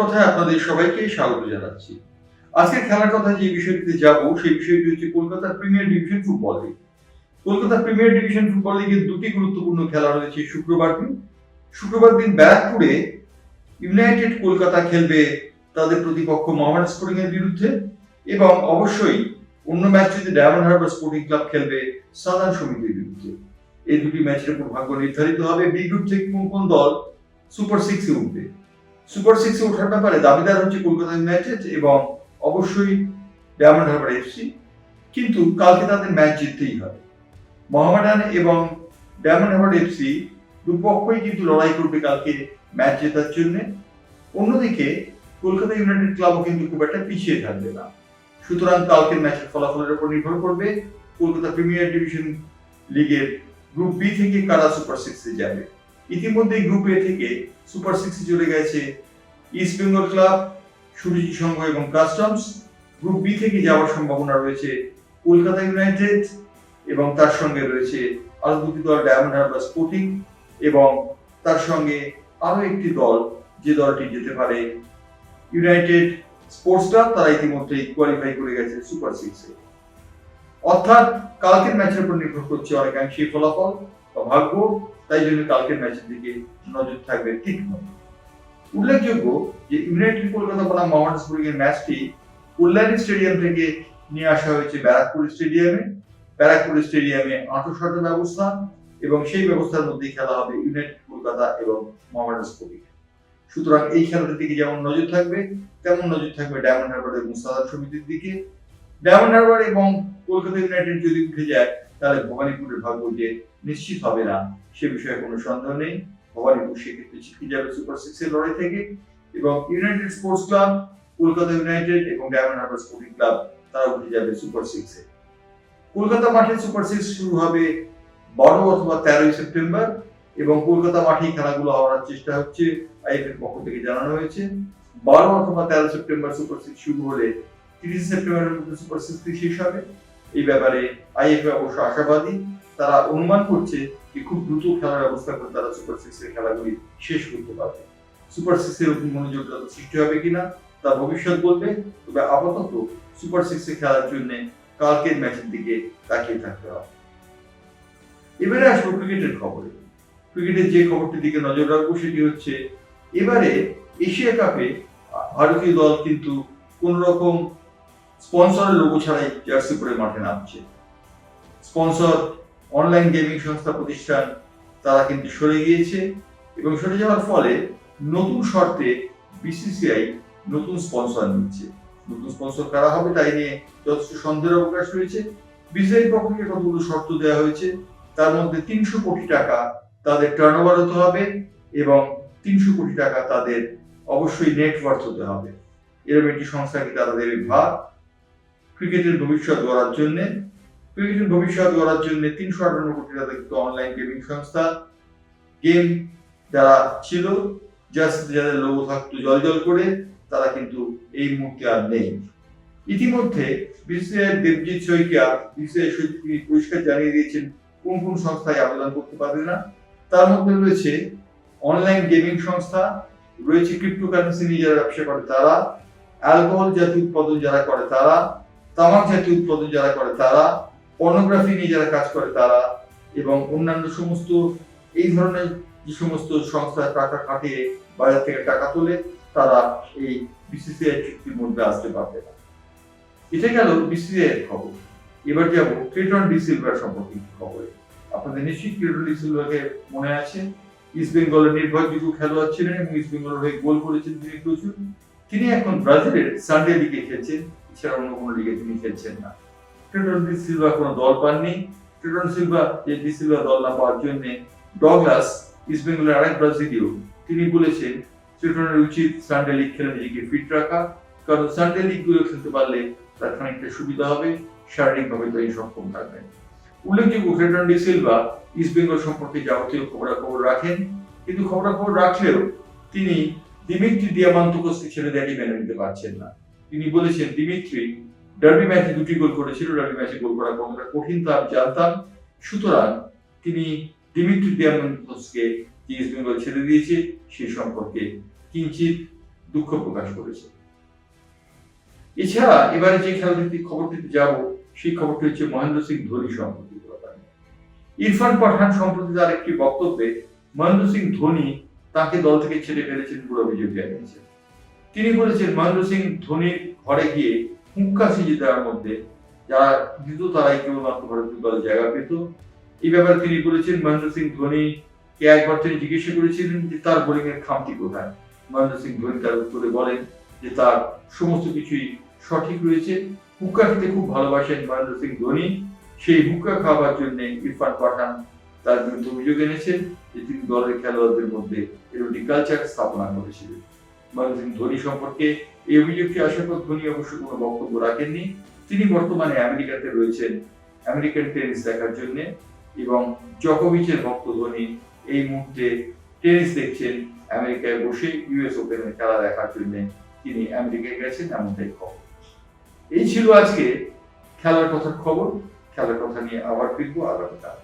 কথায় আপনাদের সবাইকে স্বাগত জানাচ্ছি। আজকে খেলার কথা যে বিষয়টিতে যাব, সেই বিষয়টি হচ্ছে কলকাতার premier division football league Kolkata premier division football লিগের দুটি গুরুত্বপূর্ণ খেলা রয়েছে শুক্রবার দিন। শুক্রবার দিন ব্যারাকপুরে ইউনাইটেড কলকাতা খেলবে তাদের প্রতিপক্ষ মোহামেডান স্পোর্টিং এর বিরুদ্ধে এবং অবশ্যই অন্য ম্যাচটিতে ডায়মন্ড হারবার স্পোর্টিং ক্লাব খেলবে সাধারণ সমিতির বিরুদ্ধে। এই দুটি ম্যাচের উপর ভাগ্য নির্ধারিত হবে। বি গ্রুপ থেকে কোন কোন দল সুপার সিক্সে উঠবে? সুপার সিক্সে ওঠার ব্যাপারে দাবিদার হচ্ছে কলকাতা ইউনাইটেড এবং অবশ্যই ডায়মন্ড হারবার এফসি কিন্তু কালকে তাদের ম্যাচ জিততেই হবে মোহামেডান এবং ডায়মন্ড হারবার এফসি দুপক্ষই কিন্তু লড়াই করবে কালকে ম্যাচ জেতার জন্য। অন্যদিকে কলকাতা ইউনাইটেড ক্লাবও কিন্তু খুব একটা পিছিয়ে থাকবে না। সুতরাং কালকের ম্যাচের ফলাফলের উপর নির্ভর করবে কলকাতা প্রিমিয়ার ডিভিশন লিগের গ্রুপ বি থেকে কারা সুপার সিক্সে যাবে। ইতিমধ্যে গ্রুপ এ থেকে সুপার সিক্সে চলে গেছে ইস্ট বেঙ্গল ক্লাব সুরুচি সংঘ এবং কাস্টমস গ্রুপ বি থেকে যাওয়ার সম্ভাবনা রয়েছে কলকাতা ইউনাইটেড এবং তার সঙ্গে রয়েছে আরও দুটি দল ডায়মন্ড হারবার স্পোর্টিং এবং তার সঙ্গে আরও একটি দল যে দলটি যেতে পারে ইউনাইটেড স্পোর্টস ক্লাব তারা ইতিমধ্যেই কোয়ালিফাই করে গেছে সুপার সিক্সে অর্থাৎ কালকের ম্যাচের উপর নির্ভর করছে অনেকাংশেই ফলাফল বা ভাগ্য। তাই জন্য কালকের ম্যাচের দিকে নজর থাকবে তীক্ষ্ণ উল্লেখযোগ্য যে ইউনাইটেড কলকাতা বনাম মোহামেডান স্পোর্টিং এর ম্যাচটি কল্যাণী স্টেডিয়াম থেকে নিয়ে আসা হয়েছে ব্যারাকপুর স্টেডিয়ামে ব্যারাকপুর স্টেডিয়ামে আঁটোশাট ব্যবস্থা এবং সেই ব্যবস্থার মধ্যেই খেলা হবে ইউনাইটেড কলকাতা এবং মোহামেডান স্পোর্টিং সুতরাং এই খেলাটার দিকে যেমন নজর থাকবে, তেমন নজর থাকবে ডায়মন্ড হারবার এবং সাধারণ সমিতির দিকে। ডায়মন্ড হারবার এবং কলকাতা ইউনাইটেড যদি উঠে যায় তাহলে ভবানীপুরের ভাগ্য যে নিশ্চিত হবে না, সে বিষয়ে কোনো সন্দেহ নেই। ভবানীপুর সেক্ষেত্রে ছিটকে যাবে সুপার সিক্সের লড়াই থেকে এবং United Sports Club Kolkata United এবং ডায়মন্ড হারবার স্পোর্টিং ক্লাব তারা উঠে যাবে সুপার সিক্সে কলকাতা মাঠে সুপার সিক্স শুরু হবে বারো অথবা তেরোই সেপ্টেম্বর এবং কলকাতা মাঠেই খেলাগুলো হওয়ার চেষ্টা হচ্ছে আইএফ এর পক্ষ থেকে জানানো হয়েছে। বারো অথবা তেরো সেপ্টেম্বর সুপার সিক্স শুরু হলে তিরিশ সেপ্টেম্বরের মধ্যে সুপার সিক্স শেষ হবে। এই ব্যাপারে আইএফ অবশ্য আশাবাদী। তারা অনুমান করছে যে খুব দ্রুত খেলার ব্যবস্থা করে তারা সুপার সিক্স এর খেলাগুলি শেষ করতে পারবে। সুপার সিক্স এর মনোযোগ সৃষ্টি হবে কিনা, তা ভবিষ্যৎ বলবে, তবে আপাতত সুপার সিক্স খেলার জন্য কালকের ম্যাচের দিকে তাকিয়ে থাকতে হবে। এবারে আসব ক্রিকেটের খবরে। ক্রিকেটের যে খবরটির দিকে নজর রাখব সেটি হচ্ছে, এবারে এশিয়া কাপে ভারতীয় দল কিন্তু কোন রকম স্পন্সরের লোগো ছাড়াই জার্সি পরে মাঠে নামছে। স্পন্সর অনলাইন গেমিং সংস্থা প্রতিষ্ঠান, তারা কিন্তু সরে গিয়েছে এবং সরে যাওয়ার ফলে নতুন শর্তে বিসিসিআই নতুন স্পন্সর নিচ্ছে। নতুন স্পন্সর কারা হবে তাই নিয়ে যথেষ্ট সন্দেহের অবকাশ রয়েছে। বিসিআই পক্ষ কতগুলো শর্ত দেওয়া হয়েছে, তার মধ্যে তিনশো কোটি টাকা তাদের টার্ন হতে হবে এবং তিনশো কোটি টাকা তাদের অবশ্যই নেটওয়ার্থ হতে হবে। এরকম একটি সংস্থাকে তারা দেবে ভাগ ক্রিকেটের ভবিষ্যৎ গড়ার জন্য, ক্রিকেটের ভবিষ্যৎ গড়ার জন্য তিনশো আটান্ন কোটি টাকা কিন্তু অনলাইন গেমিং সংস্থা গেম যারা ছিল জাস্ট যাদের লোগো থাকতো জল জল করে, তারা কিন্তু এই মুহূর্তে আর নেই। ইতিমধ্যে বিসিআই দেবজিৎ শইকিয়া, বিসিআই তিনি পরিষ্কার জানিয়ে দিয়েছেন, কোন কোন সংস্থায় আবেদন করতে পারবে না। তার মধ্যে রয়েছে অনলাইন গেমিং সংস্থা, রয়েছে ক্রিপ্টোকারেন্সি নিয়ে যারা ব্যবসা করে তারা অ্যালকোহল জাতীয় উৎপাদন যারা করে তারা তামাক জাতীয় উৎপাদন যারা করে তারা পর্নোগ্রাফি নিয়ে যারা কাজ করে তারা, এবং অন্যান্য সমস্ত এই ধরনের যে সমস্ত সংস্থা টাকা কাটিয়ে বাজার থেকে টাকা তোলে তারা এই বিসিসিআই চুক্তির মধ্যে আসতে পারবে না। এটা গেল বিসিসিআই এর খবর। এবার যাব ক্রিটন ডি সিলভার সম্পর্কিত খবরে? আপনাদের নিশ্চিত ক্রিটন ডি সিলভারকে মনে আছে? ইস্ট বেঙ্গলের নির্ভরযোগ্য খেলোয়াড় ছিলেন এবং ইস্ট বেঙ্গলের হয়ে গোল করেছেন তিনি প্রচুর। তিনি এখন ব্রাজিলের সানডে লিগে খেলছেন। অন্য লিগে তিনি খেলছেন না। ডি সিলভা কোনো দল পাননি। সিলভা যে ডি সিলভা দল না পাওয়ার জন্য, ডগলাস, ইস্ট বেঙ্গলের আরেক ব্রাজিলীয়। তিনি বলেছেন ট্রেটনের উচিত সানডে লিগ খেলে নিজেকে ফিট রাখা, কারণ সানডে লিগগুলো খেলতে পারলে তার খানিকটা সুবিধা হবে, শারীরিকভাবে তিনি সক্ষম থাকবেন। উল্লেখযোগ্য Treton de Silva East Bengal সম্পর্কে যাবতীয় খবরাখবর রাখেন, কিন্তু খবরাখবর রাখলেও তিনি দিমিত্রি দিয়ামান্তকোসকে ছেড়ে দেয়নি মেনে নিতে পারছেন না। তিনি বলেছেন, দিমিত্রি, ডার্বি ম্যাচে দুটি গোল করেছিল, ডার্বি ম্যাচে গোল করা কতটা কঠিন তা আমি জানতাম। সুতরাং তিনি দিমিত্রি দিয়ামান্তকোসকে যে ইস্ট বেঙ্গল ছেড়ে দিয়েছে সেই সম্পর্কে কিঞ্চিত দুঃখ প্রকাশ করেছে। এছাড়া এবারে যে খেলাটিতে খবরটিতে যাব, সেই খবরটি হচ্ছে মহেন্দ্র সিং ধোনি সম্পর্কিত ব্যাপার ইরফান পাঠান সম্প্রতি তার একটি বক্তব্যে মহেন্দ্র সিং ধোনি তাকে দল থেকে ছেড়ে ফেলেছেন বলে অভিযোগ জানিয়েছেন। তিনি বলেছেন, মহেন্দ্র সিং ধোনির ঘরে গিয়ে হুক্কা সিজে দেওয়ার মধ্যে যারা দিত তারাই কেবলমাত্র ভারতীয় দলে জায়গা পেত। এই ব্যাপারে তিনি বলেছেন, মহেন্দ্র সিং ধোনি কে একবার তিনি জিজ্ঞাসা করেছিলেন যে তার বোলিং এর খামতি কোথায়? মহেন্দ্র সিং ধোনি তার উত্তরে বলেন যে তার সমস্ত কিছুই সঠিক রয়েছে। হুক্কা খেতে খুব ভালোবাসেন মহেন্দ্র সিং ধোনি। সেই হুক্কা খাওয়ার জন্য ইরফান পাঠান তার বিরুদ্ধে অভিযোগ এনেছেন যে তিনি দলের খেলোয়াড়দের মধ্যে এরকম কালচার স্থাপনা করেছিলেন। মহেন্দ্র ধোনি সম্পর্কে এই অভিযোগটি আসার পর ধোনি অবশ্য কোনো বক্তব্য রাখেননি। তিনি বর্তমানে আমেরিকাতে রয়েছেন আমেরিকান টেনিস দেখার জন্য এবং জকোভিচের ভক্ত ধোনি এই মুহূর্তে টেনিস দেখছেন আমেরিকায় বসে ইউএস ওপেনের খেলা দেখার জন্য তিনি আমেরিকায় গেছেন এমনটাই খবর। এই ছিল আজকে খেলার কথার খবর। খেলার কথা নিয়ে আবার ফিরবো আগামীকাল।